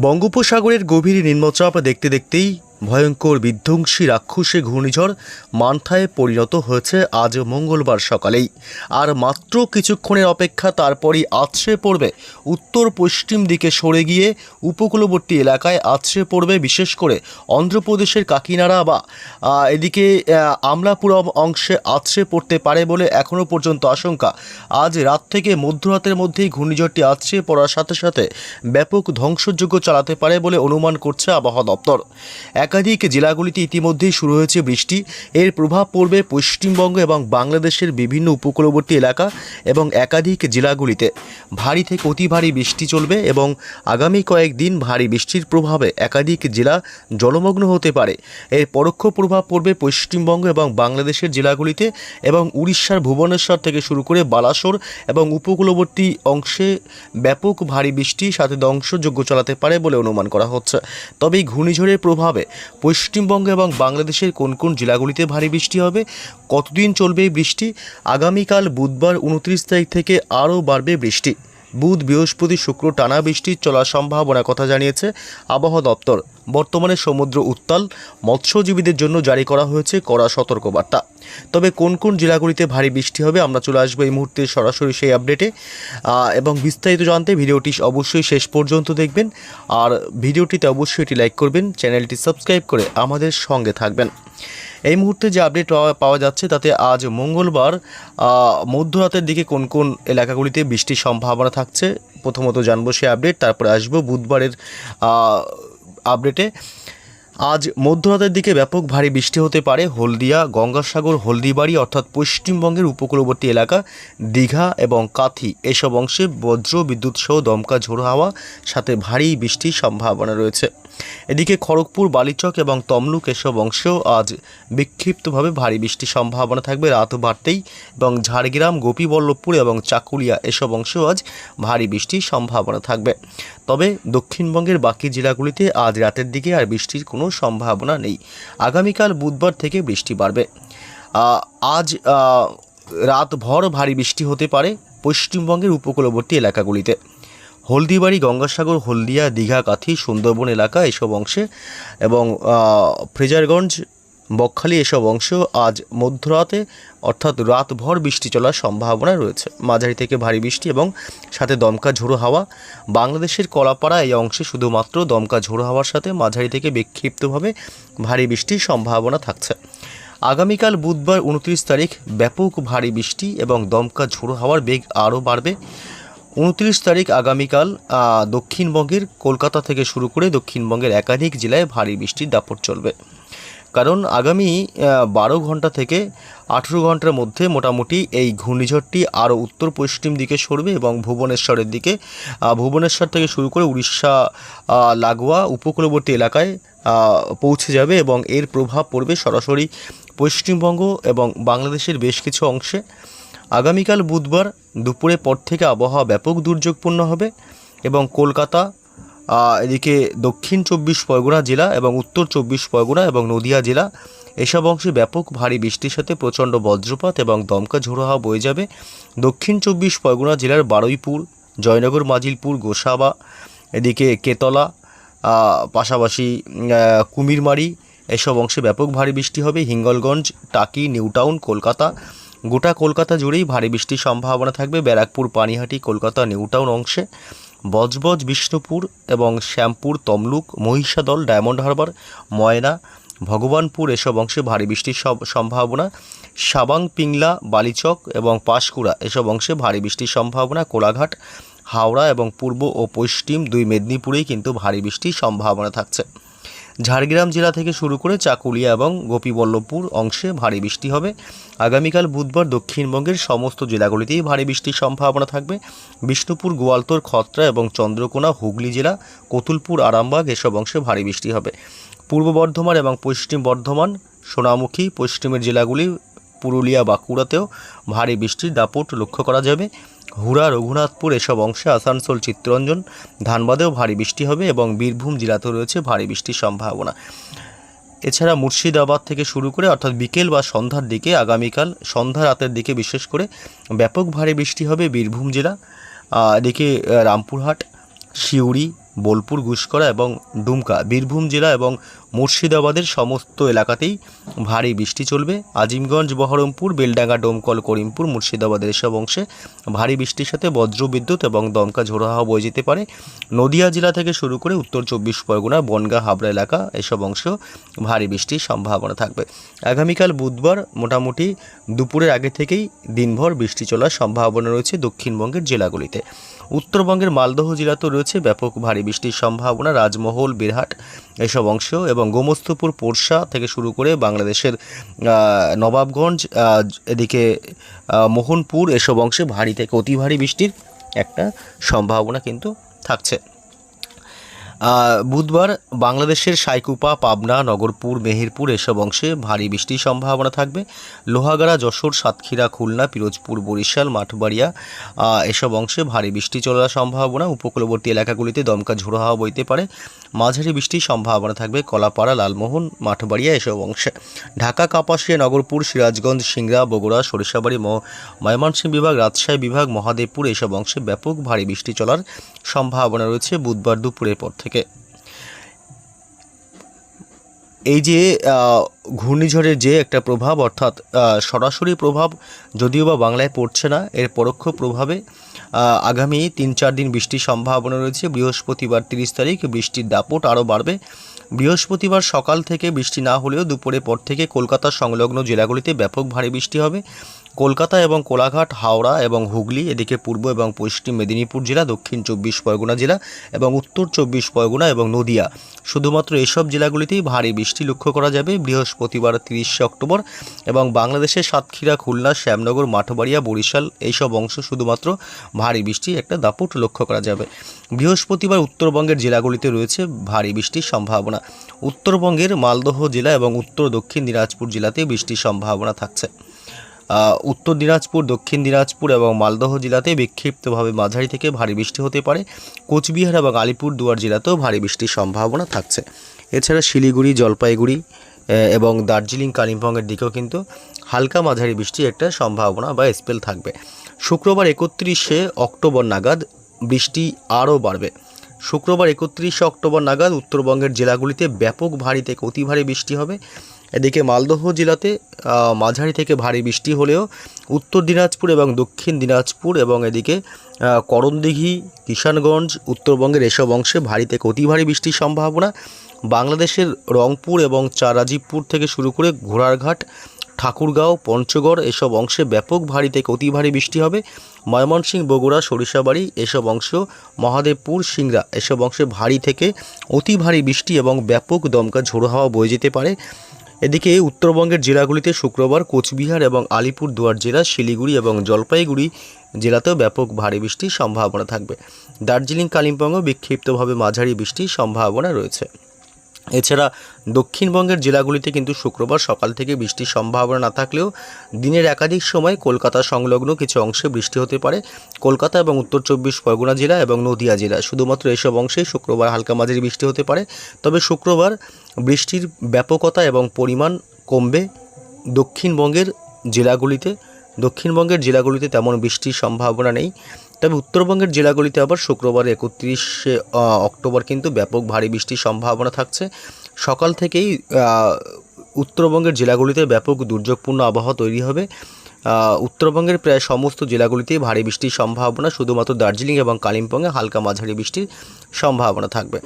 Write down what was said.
বঙ্গোপসাগরের গভীর নিম্নচাপ দেখতে দেখতেই ভয়ঙ্কর বিধ্বংসী রাক্ষসে ঘূর্ণিঝড় মান্থায় পরিণত হয়েছে আজ মঙ্গলবার সকালেই। আর মাত্র কিছুক্ষণের অপেক্ষা তারপরই আছড়ে পড়বে, উত্তর পশ্চিম দিকে সরে গিয়ে উপকূলবর্তী এলাকায় আছড়ে পড়বে, বিশেষ করে অন্ধ্রপ্রদেশের কাকিনাড়া বা এদিকে আমলাপুরম অংশে আছড়ে পড়তে পারে বলে এখনও পর্যন্ত আশঙ্কা। আজ রাত থেকে মধ্যরাতের মধ্যেই ঘূর্ণিঝড়টি আছড়ে পড়ার সাথে সাথে ব্যাপক ধ্বংসযোগ্য চালাতে পারে বলে অনুমান করছে আবহাওয়া দপ্তর। একাধিক জেলাগুলিতে ইতিমধ্যেই শুরু হয়েছে বৃষ্টি। এর প্রভাব পড়বে পশ্চিমবঙ্গ এবং বাংলাদেশের বিভিন্ন উপকূলবর্তী এলাকা এবং একাধিক জেলাগুলিতে। ভারী থেকে অতি ভারী বৃষ্টি চলবে এবং আগামী কয়েকদিন ভারী বৃষ্টির প্রভাবে একাধিক জেলা জলমগ্ন হতে পারে। এর পরোক্ষ প্রভাব পড়বে পশ্চিমবঙ্গ এবং বাংলাদেশের জেলাগুলিতে এবং উড়িষ্যার ভুবনেশ্বর থেকে শুরু করে বালাসোর এবং উপকূলবর্তী অংশে ব্যাপক ভারী বৃষ্টি সাথে ধ্বংসযোগ্য চালাতে পারে বলে অনুমান করা হচ্ছে। তবে এই ঘূর্ণিঝড়ের প্রভাবে পশ্চিমবঙ্গ এবং বাংলাদেশের কোন কোন জেলাগুলিতে ভারী বৃষ্টি হবে, কতদিন চলবে এই বৃষ্টি, আগামীকাল বুধবার উনত্রিশ তারিখ থেকে আরও বাড়বে বৃষ্টি। বুধ, বৃহস্পতি, শুক্র, টানা বৃষ্টির চলার সম্ভাবনার কথা জানিয়েছে আবহাওয়া দপ্তর। বর্তমানে সমুদ্র উত্তাল, মৎস্যজীবীদের জন্য জারি করা হয়েছে কড়া সতর্কবার্তা। তবে কোন কোন জেলাগুলিতে ভারী বৃষ্টি হবে আমরা চলে আসব এই মুহূর্তে সরাসরি সেই আপডেটে। এবং বিস্তারিত জানতে ভিডিওটি অবশ্যই শেষ পর্যন্ত দেখবেন। আর ভিডিওটিতে অবশ্যই এটি লাইক করবেন, চ্যানেলটি সাবস্ক্রাইব করে আমাদের সঙ্গে থাকবেন। এই মুহূর্তে যে আপডেট পাওয়া- যাচ্ছে, তাতে আজ মঙ্গলবার মধ্যরাতের দিকে কোন কোন এলাকাগুলিতে বৃষ্টির সম্ভাবনা থাকছে, প্রথমত জানব সে আপডেট তারপরে আসব বুধবারের আপডেটে আজ মধ্যরাতের দিকে ব্যাপক ভারী বৃষ্টি হতে পারে, হলদিয়া, গঙ্গাসাগর, হলদিবাড়ি, অর্থাৎ পশ্চিমবঙ্গের উপকূলবর্তী এলাকা, দীঘা এবং কাথি, এসব অংশে বজ্র, বিদ্যুৎ সহ দমকা ঝোড়ো হাওয়া, সাথে ভারী বৃষ্টির সম্ভাবনা রয়েছে। এদিকে খড়গপুর, বালিচক এবং তমলুক এসব অংশেও আজ বিক্ষিপ্তভাবে ভারী বৃষ্টির সম্ভাবনা থাকবে। রাত বাড়তেই এবং ঝাড়গ্রাম, গোপীবল্লভপুর এবং চাকুলিয়া এসব অংশেও আজ ভারী বৃষ্টির সম্ভাবনা থাকবে। তবে দক্ষিণবঙ্গের বাকি জেলাগুলিতে আজ রাতের দিকে আর বৃষ্টির কোনো সম্ভাবনা নেই। আগামীকাল বুধবার থেকে বৃষ্টি বাড়বে। আজ রাতভর ভারী বৃষ্টি হতে পারে পশ্চিমবঙ্গের উপকূলবর্তী এলাকাগুলিতে। হলদিবাড়ি, গঙ্গাসাগর, হলদিয়া, দীঘা, কাথি, সুন্দরবন এলাকা এসব অংশে এবং ফ্রেজারগঞ্জ, বকখালি এসব অংশ আজ মধ্যরাতে অর্থাৎ রাতভর বৃষ্টি চলার সম্ভাবনা রয়েছে। মাঝারি থেকে ভারী বৃষ্টি এবং সাথে দমকা ঝোড়ো হাওয়া। বাংলাদেশের কলাপাড়া এই অংশে শুধুমাত্র দমকা ঝোড়ো হাওয়ার সাথে মাঝারি থেকে বিক্ষিপ্তভাবে ভারী বৃষ্টির সম্ভাবনা থাকছে। আগামীকাল বুধবার উনত্রিশ তারিখ ব্যাপক ভারী বৃষ্টি এবং দমকা ঝোড়ো হাওয়ার বেগ আরও বাড়বে। উনত্রিশ তারিখ আগামীকাল দক্ষিণবঙ্গের কলকাতা থেকে শুরু করে দক্ষিণবঙ্গের একাধিক জেলায় ভারী বৃষ্টির দাপট চলবে। কারণ আগামী বারো ঘণ্টা থেকে আঠেরো ঘণ্টার মধ্যে মোটামুটি এই ঘূর্ণিঝড়টি আরও উত্তর পশ্চিম দিকে সরবে এবং ভুবনেশ্বরের দিকে ভুবনেশ্বর থেকে শুরু করে উড়িষ্যা লাগোয়া, উপকূলবর্তী এলাকায় পৌঁছে যাবে এবং এর প্রভাব পড়বে সরাসরি পশ্চিমবঙ্গ এবং বাংলাদেশের বেশ কিছু অংশে। আগামীকাল বুধবার দুপুরের পর থেকে আবহাওয়া ব্যাপক দুর্যোগপূর্ণ হবে এবং কলকাতা এদিকে দক্ষিণ চব্বিশ পরগনা জেলা এবং উত্তর চব্বিশ পরগনা এবং নদিয়া জেলা এসব অংশে ব্যাপক ভারী বৃষ্টির সাথে প্রচণ্ড বজ্রপাত এবং দমকা ঝোড়ো হাওয়া বয়ে যাবে। দক্ষিণ চব্বিশ পরগনা জেলার বারুইপুর, জয়নগর, মাজিলপুর, গোসাবা, এদিকে কেতলা পাশাপাশি কুমিরমারি এসব অংশে ব্যাপক ভারী বৃষ্টি হবে। হিঙ্গলগঞ্জ, টাকি, নিউটাউন, কলকাতা গোটা কলকাতা জুড়েই ভারী বৃষ্টির সম্ভাবনা থাকবে। ব্যারাকপুর, পানিহাটি, কলকাতা, নিউটাউন অংশে। বজবজ, বিষ্ণুপুর এবং শ্যামপুর, তমলুক, মহিষাদল, ডায়মন্ড হারবার, ময়না, ভগবানপুর এসব অংশে ভারী বৃষ্টির সম্ভাবনা। সাবাং, পিংলা, বালিচক এবং পাঁশকুড়া এসব অংশে ভারী বৃষ্টির সম্ভাবনা। কোলাঘাট, হাওড়া এবং পূর্ব ও পশ্চিম দুই মেদিনীপুরেই কিন্তু ভারী বৃষ্টির সম্ভাবনা থাকছে। ঝাড়গ্রাম জেলা থেকে শুরু করে চাকুলিয়া এবং গোপীবল্লভপুর অংশে ভারী বৃষ্টি হবে। আগামীকাল বুধবার দক্ষিণবঙ্গের সমস্ত জেলাগুলিতেই ভারী বৃষ্টির সম্ভাবনা থাকবে। বিষ্ণুপুর, গোয়ালতোর, খত্রা এবং চন্দ্রকোনা, হুগলি জেলা, কতুলপুর, আরামবাগ এসব অংশে ভারী বৃষ্টি হবে। পূর্ব বর্ধমান এবং পশ্চিম বর্ধমান, সোনামুখী, পশ্চিমের জেলাগুলি, পুরুলিয়া, বাঁকুড়াতেও ভারী বৃষ্টির দাপট লক্ষ্য করা যাবে। হুড়া, রঘুনাথপুর, এসব অংশে আসানসোল, চিত্তরঞ্জন, ধানবাদেও ভারী বৃষ্টি হবে এবং বীরভূম জেলাতেও রয়েছে ভারী বৃষ্টির সম্ভাবনা। এছাড়া মুর্শিদাবাদ থেকে শুরু করে অর্থাৎ বিকেল বা সন্ধ্যার দিকে আগামীকাল, সন্ধ্যা রাতের দিকে বিশেষ করে ব্যাপক ভারী বৃষ্টি হবে বীরভূম জেলা। এদিকে রামপুরহাট, সিউড়ি বোলপুর গুসকরা এবং ডুমকা, বীরভূম জেলা এবং মুর্শিদাবাদের সমস্ত এলাকাতেই ভারী বৃষ্টি চলবে। আজিমগঞ্জ, বহরমপুর, বেলডাঙ্গা, ডোমকল, করিমপুর, মুর্শিদাবাদের এসব অংশে ভারী বৃষ্টির সাথে বজ্রবিদ্যুৎ এবং দমকা ঝোড়োহাওয়া বয়ে যেতে পারে। নদিয়া জেলা থেকে শুরু করে উত্তর চব্বিশ পরগনা, বনগাঁ, হাবড়া এলাকা এসব অংশেও ভারী বৃষ্টির সম্ভাবনা থাকবে। আগামীকাল বুধবার মোটামুটি দুপুরের আগে থেকেই দিনভর বৃষ্টি চলার সম্ভাবনা রয়েছে দক্ষিণবঙ্গের জেলাগুলিতে। উত্তরবঙ্গের মালদহ জেলাতেও রয়েছে ব্যাপক ভারী বৃষ্টির সম্ভাবনা, রাজমহল, বিরহাট এসব অংশ এবং গোমস্তপুর, পোরশা থেকে শুরু করে বাংলাদেশের নবাবগঞ্জ এদিকে মোহনপুর এসব অংশে ভারী থেকে অতি ভারী বৃষ্টির একটা সম্ভাবনা কিন্তু থাকছে। বুধবার বাংলাদেশের সাইকুপা, পাবনা, নগরপুর, মেহেরপুর এসব অংশে ভারী বৃষ্টির সম্ভাবনা থাকবে। লোহাগাড়া, যশোর, সাতক্ষীরা, খুলনা, পিরোজপুর, বরিশাল, মাঠবাড়িয়া এসব অংশে ভারী বৃষ্টি চলার সম্ভাবনা। উপকূলবর্তী এলাকাগুলিতে দমকা ঝোড়ো হাওয়া বইতে পারে। মাঝারি বৃষ্টির সম্ভাবনা থাকবে কলাপাড়া, লালমোহন, মাঠবাড়িয়া এসব অংশে। ঢাকা, কাপাসিয়া, নগরপুর, সিরাজগঞ্জ, সিংড়া, বগুড়া, সরিষাবাড়ি ময়মনসিংহ বিভাগ, রাজশাহী বিভাগ, মহাদেবপুর এসব অংশে ব্যাপক ভারী বৃষ্টি চলার সম্ভাবনা রয়েছে বুধবার দুপুরের পর থেকে। এই যে ঘূর্ণিঝড়ের যে একটা প্রভাব, অর্থাৎ সরাসরি প্রভাব যদিও বা বাংলায় পড়ছে না, এর পরোক্ষ প্রভাবে আগামী তিন চার দিন বৃষ্টির সম্ভাবনা রয়েছে। বৃহস্পতিবার তিরিশ তারিখ বৃষ্টির দাপট আরও বাড়বে। বৃহস্পতিবার সকাল থেকে বৃষ্টি না হলেও দুপুরের পর থেকে কলকাতা সংলগ্ন জেলাগুলিতে ব্যাপক ভারী বৃষ্টি হবে। কলকাতা এবং কোলাঘাট, হাওড়া এবং হুগলি, এদিকে পূর্ব এবং পশ্চিম মেদিনীপুর জেলা, দক্ষিণ চব্বিশ পরগনা জেলা এবং উত্তর চব্বিশ পরগনা এবং নদিয়া। শুধুমাত্র এসব জেলাগুলিতেই ভারী বৃষ্টি লক্ষ্য করা যাবে। বৃহস্পতিবার তিরিশে অক্টোবর এবং বাংলাদেশের সাতক্ষীরা, খুলনা, শ্যামনগর, মাঠবাড়িয়া, বরিশাল এইসব অংশ শুধুমাত্র ভারী বৃষ্টি একটা দাপট লক্ষ্য করা যাবে। বৃহস্পতিবার উত্তরবঙ্গের জেলাগুলিতে রয়েছে ভারী বৃষ্টির সম্ভাবনা। উত্তরবঙ্গের মালদহ জেলা এবং উত্তর দক্ষিণ দিনাজপুর জেলাতে বৃষ্টির সম্ভাবনা থাকছে। উত্তর দিনাজপুর, দক্ষিণ দিনাজপুর এবং মালদহ জেলাতে বিক্ষিপ্তভাবে মাঝারি থেকে ভারী বৃষ্টি হতে পারে। কোচবিহার এবং আলিপুর দুয়ার জেলাতেও ভারী বৃষ্টির সম্ভাবনা থাকছে। এছাড়া শিলিগুড়ি, জলপাইগুড়ি এবং দার্জিলিং, কালিম্পংয়ের দিকেও কিন্তু হালকা মাঝারি বৃষ্টির একটা সম্ভাবনা বা স্পেল থাকবে। শুক্রবার একত্রিশে অক্টোবর নাগাদ বৃষ্টি আরও বাড়বে। শুক্রবার একত্রিশে অক্টোবর নাগাদ উত্তরবঙ্গের জেলাগুলিতে ব্যাপক ভারী থেকে অতি ভারী বৃষ্টি হবে। এদিকে মালদহ জেলাতে মাঝারি থেকে ভারী বৃষ্টি হলেও উত্তর দিনাজপুর এবং দক্ষিণ দিনাজপুর এবং এদিকে করণদিঘি, কিষানগঞ্জ, উত্তরবঙ্গের এসব অংশে ভারী থেকে অতি ভারী বৃষ্টির সম্ভাবনা। বাংলাদেশের রংপুর এবং চারাজিবপুর থেকে শুরু করে ঘোড়ারঘাট, ঠাকুরগাঁও, পঞ্চগড় এসব অংশে ব্যাপক ভারী থেকে অতি ভারী বৃষ্টি হবে। ময়মনসিংহ, বগুড়া, সরিষাবাড়ি এসব অংশ মহাদেবপুর, সিংড়া এসব অংশে ভারী থেকে অতি ভারী বৃষ্টি এবং ব্যাপক দমকা ঝোড়ো হাওয়া বয়ে যেতে পারে। এদিকে উত্তরবঙ্গের জেলাগুলিতে শুক্রবার কোচবিহার এবং আলিপুরদুয়ার জেলা, শিলিগুড়ি এবং জলপাইগুড়ি জেলাতেও ব্যাপক ভারী বৃষ্টির সম্ভাবনা থাকবে। দার্জিলিং, কালিম্পংও বিক্ষিপ্তভাবে মাঝারি বৃষ্টির সম্ভাবনা রয়েছে। এছাড়া দক্ষিণবঙ্গের জেলাগুলিতে কিন্তু শুক্রবার সকাল থেকে বৃষ্টির সম্ভাবনা না থাকলেও দিনের একাধিক সময় কলকাতা সংলগ্ন কিছু অংশে বৃষ্টি হতে পারে। কলকাতা এবং উত্তর চব্বিশ পরগনা জেলা এবং নদিয়া জেলা শুধুমাত্র এসব অংশেই শুক্রবার হালকা মাঝারি বৃষ্টি হতে পারে। তবে শুক্রবার বৃষ্টির ব্যাপকতা এবং পরিমাণ কমবে দক্ষিণবঙ্গের জেলাগুলিতে। দক্ষিণবঙ্গের জেলাগুলিতে তেমন বৃষ্টির সম্ভাবনা নেই। তবে উত্তরবঙ্গের জেলাগুলিতে আবার শুক্রবার একত্রিশে অক্টোবর কিন্তু ব্যাপক ভারী বৃষ্টির সম্ভাবনা থাকছে। সকাল থেকেই উত্তরবঙ্গের জেলাগুলিতে ব্যাপক দুর্যোগপূর্ণ আবহাওয়া তৈরি হবে। উত্তরবঙ্গের প্রায় সমস্ত জেলাগুলিতেই ভারী বৃষ্টির সম্ভাবনা, শুধুমাত্র দার্জিলিং এবং কালিম্পংয়ে হালকা মাঝারি বৃষ্টির সম্ভাবনা থাকবে।